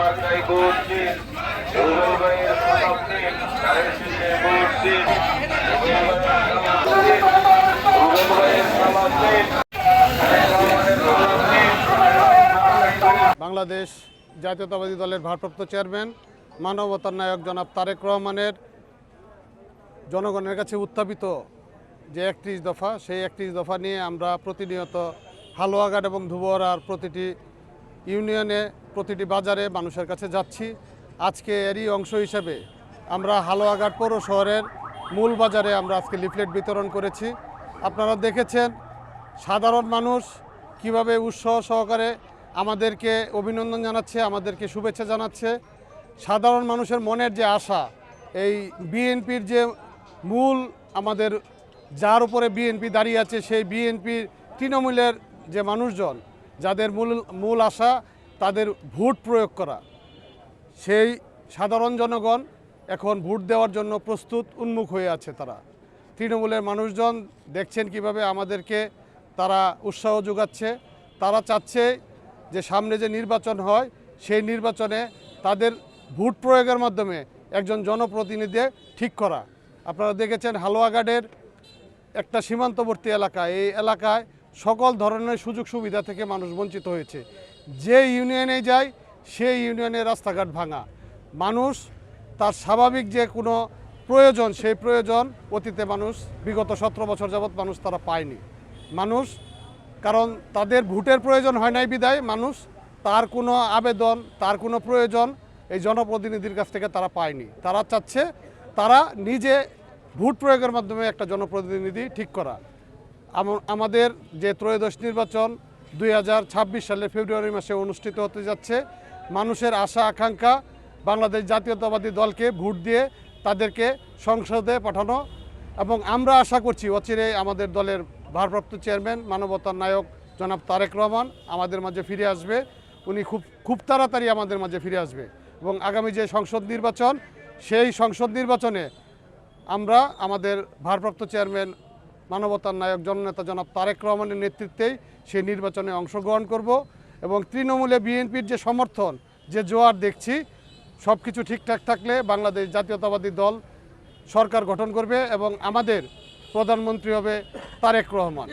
ভাইয়ের দিন বাংলাদেশ জাতীয়তাবাদী দলের ভারপ্রাপ্ত চেয়ারম্যান, মানবতার নায়ক জনাব তারেক রহমানের জনগণের কাছে উত্থাপিত যে একত্রিশ দফা, সেই একত্রিশ দফা নিয়ে আমরা প্রতিনিয়ত হালুয়াঘাট এবং ধুবরার প্রতিটি ইউনিয়নে প্রতিটি বাজারে মানুষের কাছে যাচ্ছি। আজকে এরই অংশ হিসেবে আমরা হালুয়াঘাট পৌর শহরের মূল বাজারে আমরা আজকে লিফলেট বিতরণ করেছি। আপনারা দেখেছেন, সাধারণ মানুষ কীভাবে উৎসাহ সহকারে আমাদেরকে অভিনন্দন জানাচ্ছে, আমাদেরকে শুভেচ্ছা জানাচ্ছে। সাধারণ মানুষের মনের যে আশা, এই বিএনপির যে মূল আমাদের যার উপরে বিএনপি দাঁড়িয়ে আছে, সেই বিএনপির তৃণমূলের যে মানুষজন যাদের মূল মূল আশা তাদের ভোট প্রয়োগ করা। সেই সাধারণ জনগণ এখন ভোট দেওয়ার জন্য প্রস্তুত, উন্মুখ হয়ে আছে তারা। তৃণমূলের মানুষজন দেখছেন কীভাবে আমাদেরকে তারা উৎসাহ যোগাচ্ছে। তারা চাচ্ছে যে সামনে যে নির্বাচন হয়, সেই নির্বাচনে তাদের ভোট প্রয়োগের মাধ্যমে একজন জনপ্রতিনিধি ঠিক করা। আপনারা দেখেছেন হালুয়াঘাটের একটা সীমান্তবর্তী এলাকা, এই এলাকায় সকল ধরনের সুযোগ সুবিধা থেকে মানুষ বঞ্চিত হয়েছে। যে ইউনিয়নে যায়, সেই ইউনিয়নে রাস্তাঘাট ভাঙা। মানুষ তার স্বাভাবিক যে কোনো প্রয়োজন, সেই প্রয়োজন অতীতে মানুষ, বিগত সতেরো বছর যাবৎ মানুষ তারা পায়নি। মানুষ, কারণ তাদের ভোটের প্রয়োজন হয় নাই বিদায়, মানুষ তার কোনো আবেদন, তার কোনো প্রয়োজন এই জনপ্রতিনিধির কাছ থেকে তারা পায়নি। তারা চাচ্ছে তারা নিজে ভোট প্রয়োগের মাধ্যমে একটা জনপ্রতিনিধি ঠিক করা। আমাদের যে ত্রয়োদশ নির্বাচন দুই সালের ফেব্রুয়ারি মাসে অনুষ্ঠিত হতে যাচ্ছে, মানুষের আশা, আকাঙ্ক্ষা, বাংলাদেশ জাতীয়তাবাদী দলকে ভোট দিয়ে তাদেরকে সংসদে পাঠানো এবং আমরা আশা করছি অচিরে আমাদের দলের ভারপ্রাপ্ত চেয়ারম্যান, মানবতার নায়ক জনাব তারেক রহমান আমাদের মাঝে ফিরে আসবে। উনি খুব খুব তাড়াতাড়ি আমাদের মাঝে ফিরে আসবে এবং আগামী যে সংসদ নির্বাচন, সেই সংসদ নির্বাচনে আমরা আমাদের ভারপ্রাপ্ত চেয়ারম্যান মানবতার নায়ক জননেতা জনাব তারেক রহমানের নেতৃত্বেই সেই নির্বাচনে অংশগ্রহণ করব এবং তৃণমূলে বিএনপির যে সমর্থন, যে জোয়ার দেখছি সব কিছু ঠিকঠাক থাকলে বাংলাদেশ জাতীয়তাবাদী দল সরকার গঠন করবে এবং আমাদের প্রধানমন্ত্রী হবে তারেক রহমান।